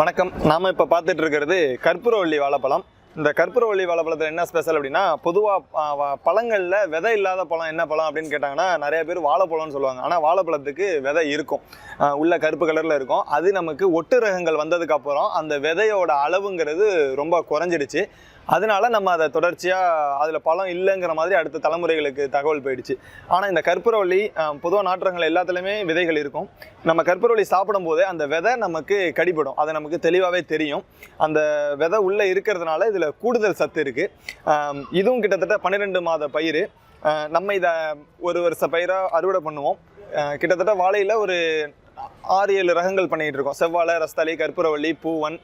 வணக்கம். நாம் இப்போ பார்த்துட்டு இருக்கிறது கற்பூரவள்ளி வாழைப்பழம். இந்த கற்பூரவள்ளி வாழைப்பழத்தில் என்ன ஸ்பெஷல் அப்படின்னா பொதுவாக பழங்களில் விதை இல்லாத பழம் என்ன பழம் அப்படின்னு கேட்டாங்கன்னா நிறைய பேர் வாழைப்பழம்னு சொல்லுவாங்க. ஆனால் வாழைப்பழத்துக்கு விதை இருக்கும். உள்ள கருப்பு கலரில் இருக்கும். அது நமக்கு ஒட்டு ரகங்கள் வந்ததுக்கப்புறம் அந்த விதையோட அளவுங்கிறது ரொம்ப குறைஞ்சிடுச்சு. அதனால நம்ம அதை தொடர்ச்சியாக அதில் பழம் இல்லைங்கிற மாதிரி அடுத்த தலைமுறைகளுக்கு தகவல் போயிடுச்சு. ஆனால் இந்த கற்பூரவள்ளி பொதுவாக நாற்றங்கள் எல்லாத்துலேயுமே விதைகள் இருக்கும். நம்ம கற்பூரவள்ளி சாப்பிடும் போதே அந்த விதை நமக்கு கடிபடும். அது நமக்கு தெளிவாகவே தெரியும். அந்த விதை உள்ளே இருக்கிறதுனால இதில் கூடுதல் சத்து இருக்குது இதுவும் கிட்டத்தட்ட பன்னிரெண்டு மாத பயிர் நம்ம இதை ஒரு வருஷ பயிராக அறுவடை பண்ணுவோம். கிட்டத்தட்ட வாழையில் ஒரு ஆறு ஏழு ரகங்கள் பண்ணிகிட்டு இருக்கோம். செவ்வாழை ரஸ்தாளி கற்பூரவள்ளி பூவன்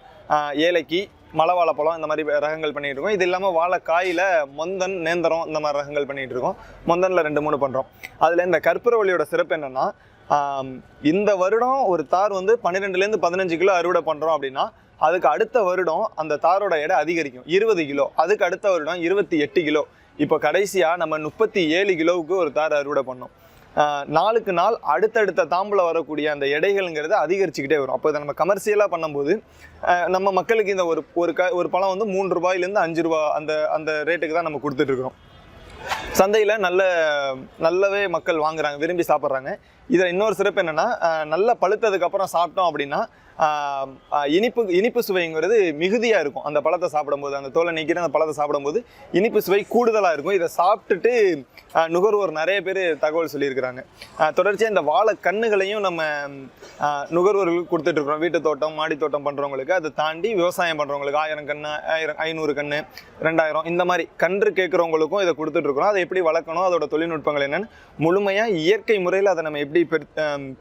ஏலக்கி மலை வாழைப்பழம் இந்த மாதிரி ரகங்கள் பண்ணிட்டு இருக்கோம் இது இல்லாமல் வாழைக்காயில் மொந்தன் நேந்திரம் இந்த மாதிரி ரகங்கள் பண்ணிட்டு இருக்கோம் மொந்தனில் ரெண்டு மூணு பண்ணுறோம் அதில் இந்த கற்பூரவள்ளியோட சிறப்பு என்னென்னா இந்த வருடம் ஒரு தார் வந்து பன்னிரெண்டுலேருந்து பதினஞ்சு கிலோ அறுவடை பண்ணுறோம் அப்படின்னா அதுக்கு அடுத்த வருடம் அந்த தாரோட எடை அதிகரிக்கும். இருபது கிலோ. அதுக்கு அடுத்த வருடம் இருபத்தி எட்டு கிலோ. இப்போ கடைசியாக நம்ம முப்பத்தி ஏழு கிலோவுக்கு ஒரு தார் அறுவடை பண்ணோம். நாளுக்கு நாள் அடுத்தடுத்த தாம்பில் வரக்கூடிய அந்த எடைகள்ங்கிறது அதிகரிச்சுக்கிட்டே வரும். அப்போ இதை நம்ம கமர்ஷியலாக பண்ணும்போது நம்ம மக்களுக்கு இந்த ஒரு ஒரு க ஒரு பழம் வந்து மூன்று ரூபாயிலேருந்து அஞ்சு ரூபா அந்த அந்த ரேட்டுக்கு தான் நம்ம கொடுத்துட்ருக்கோம் சந்தையில் நல்ல நல்லாவே மக்கள் வாங்குறாங்க விரும்பி சாப்பிட்றாங்க. இதில் இன்னொரு சிறப்பு என்னென்னா நல்லா பழுத்ததுக்கப்புறம் சாப்பிட்டோம் அப்படின்னா இனிப்பு இனிப்பு சுவைங்கிறது மிகுதியாக இருக்கும். அந்த பழத்தை சாப்பிடும்போது அந்த தோலை நீக்கிற அந்த பழத்தை சாப்பிடும்போது இனிப்பு சுவை கூடுதலாக இருக்கும். இதை சாப்பிட்டுட்டு நுகர்வோர் நிறைய பேர் தகவல் சொல்லியிருக்கிறாங்க. தொடர்ச்சியாக இந்த வாழை கண்ணுகளையும் நம்ம நுகர்வோர்களுக்கு கொடுத்துட்ருக்குறோம் வீட்டு தோட்டம் மாடி தோட்டம் பண்ணுறவங்களுக்கு அதை தாண்டி விவசாயம் பண்ணுறவங்களுக்கு ஆயிரம் கன்று ஆயிரம் ஐநூறு கன்று ரெண்டாயிரம் இந்த மாதிரி கன்று கேட்குறவங்களுக்கும் இதை கொடுத்துட்ருக்குறோம் அதை எப்படி வளர்க்கணும் அதோட தொழில்நுட்பங்கள் என்னென்னு முழுமையாக இயற்கை முறையில் அதை நம்ம எப்படி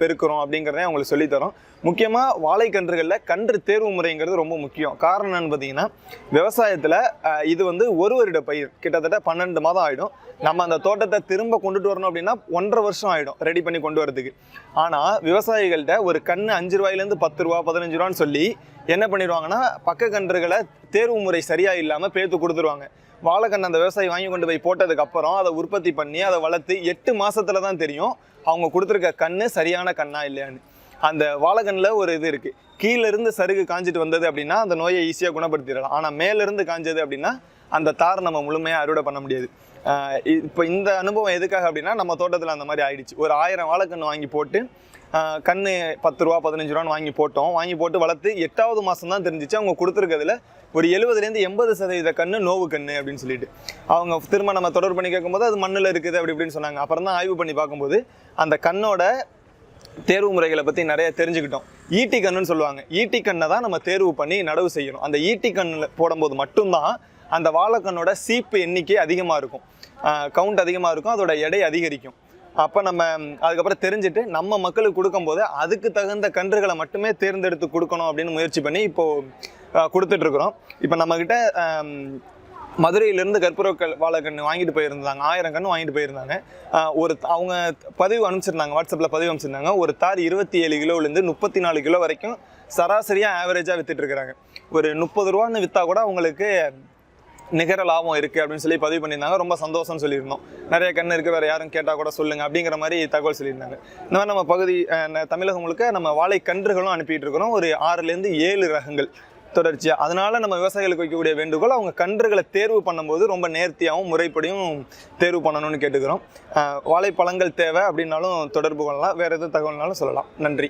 பெருக்கிறோம் அப்படிங்கிறதையும் அவங்களுக்கு சொல்லித்தரோம் முக்கியமாக வாழை வாழைக்கன்றுகளில் கன்று தேர்வு முறைங்கிறது ரொம்ப முக்கியம். காரணம் என்னன்னு பார்த்தீங்கன்னா விவசாயத்தில் இது வந்து ஒரு வருட பயிர். கிட்டத்தட்ட பன்னெண்டு மாதம் ஆகிடும் நம்ம அந்த தோட்டத்தை திரும்ப கொண்டுட்டு வரணும் அப்படின்னா ஒன்றரை வருஷம் ஆகிடும் ரெடி பண்ணி கொண்டு வரதுக்கு. ஆனால் விவசாயிகள்கிட்ட ஒரு கன்று அஞ்சு ரூபாயிலேருந்து பத்து ரூபா பதினஞ்சு ரூபான்னு சொல்லி என்ன பண்ணிடுவாங்கன்னா பக்க கன்றுகளை தேர்வு முறை சரியாக இல்லாமல் பேத்து கொடுத்துருவாங்க. வாழைக்கன்று அந்த விவசாயி வாங்கி கொண்டு போய் போட்டதுக்கப்புறம் அதை உற்பத்தி பண்ணி அதை வளர்த்து எட்டு மாதத்தில் தான் தெரியும் அவங்க கொடுத்துருக்க கண்ணு சரியான கண்ணா இல்லையான்னு. அந்த வாழகனில் ஒரு இது இருக்குது கீழேருந்து சருகு காஞ்சிட்டு வந்தது அப்படின்னா அந்த நோயை ஈஸியாக குணப்படுத்திடலாம். ஆனால் மேலேருந்து காஞ்சது அப்படின்னா அந்த தார் நம்ம முழுமையாக அறுவடை பண்ண முடியாது. இப்போ இந்த அனுபவம் எதுக்காக அப்படின்னா நம்ம தோட்டத்தில் அந்த மாதிரி ஆயிடுச்சு. ஒரு ஆயிரம் வாழைக்கன்று வாங்கி போட்டு கன்று கண்ணு பத்து ரூபா பதினஞ்சு ரூபான்னு வாங்கி போட்டோம். வாங்கி போட்டு வளர்த்து எட்டாவது மாதம் தான் தெரிஞ்சிச்சு. அவங்க கொடுத்துருக்கிறதுல ஒரு எழுபதுலேருந்து எண்பது சதவீத கன்று நோவு கண்ணு அப்படின்னு சொல்லிட்டு. அவங்க திரும்ப நம்ம தொடர்பு பண்ணி கேட்கும்போது அது மண்ணில் இருக்குது அப்படி இப்படின்னு சொன்னாங்க. அப்புறம் தான் ஆய்வு பண்ணி பார்க்கும்போது அந்த கண்ணோட தேர்வு முறைகளை பற்றி நிறைய தெரிஞ்சுக்கிட்டோம். ஈட்டி கண்ணுன்னு சொல்லுவாங்க. ஈட்டி கண்ணை தான் நம்ம தேர்வு பண்ணி நடவு செய்யணும். அந்த ஈட்டி கண்ணில் போடும்போது மட்டும்தான் அந்த வாழைக்கண்ணோட சீப்பு எண்ணிக்கை அதிகமாக இருக்கும். கவுண்ட் அதிகமாக இருக்கும். அதோட எடை அதிகரிக்கும். அப்போ நம்ம அதுக்கப்புறம் தெரிஞ்சுட்டு நம்ம மக்களுக்கு கொடுக்கும்போது அதுக்கு தகுந்த கன்றுகளை மட்டுமே தேர்ந்தெடுத்து கொடுக்கணும் அப்படின்னு முயற்சி பண்ணி இப்போது கொடுத்துட்ருக்குறோம் இப்போ நம்மக்கிட்ட மதுரையிலேருந்து கற்பூர வாழை வாழைக்கன்று வாங்கிட்டு போயிருந்தாங்க. ஆயிரம் கன்று வாங்கிட்டு போயிருந்தாங்க. ஒரு அவங்க பதிவு அனுப்பிச்சிருந்தாங்க. வாட்ஸ்அப்பில் பதிவு அனுப்பிச்சிருந்தாங்க. ஒரு தார் இருபத்தி ஏழு கிலோலேருந்து முப்பத்தி நாலு கிலோ வரைக்கும் சராசரியாக ஆவரேஜாக விற்றுட்ருக்குறாங்க ஒரு முப்பது ரூபான்னு விற்றா கூட அவங்களுக்கு நிகர லாபம் இருக்குது அப்படின்னு சொல்லி பதிவு பண்ணியிருந்தாங்க. ரொம்ப சந்தோஷம்னு சொல்லியிருந்தோம். நிறைய கண் இருக்குது வேறு யாரும் கேட்டால் கூட சொல்லுங்கள் அப்படிங்கிற மாதிரி தகவல் சொல்லியிருந்தாங்க. இந்த மாதிரி நம்ம பகுதி தமிழகம் முழுக்க நம்ம வாழை கன்றுகளும் அனுப்பிட்டு இருக்கிறோம். ஒரு ஆறுலேருந்து ஏழு ரகங்கள். தொடர்ச்சியாக அதனால் நம்ம விவசாயிகளுக்கு வைக்கக்கூடிய வேண்டுகோள் அவங்க கன்றுகளை தேர்வு பண்ணும்போது ரொம்ப நேர்த்தியாகவும் முறைப்படியும் தேர்வு பண்ணணும்னு கேட்டுக்கிறோம். வாழைப்பழங்கள் தேவை அப்படின்னாலும் தொடர்பு கொள்ளலாம். வேறு எதுவும் தகவல்னாலும் சொல்லலாம். நன்றி.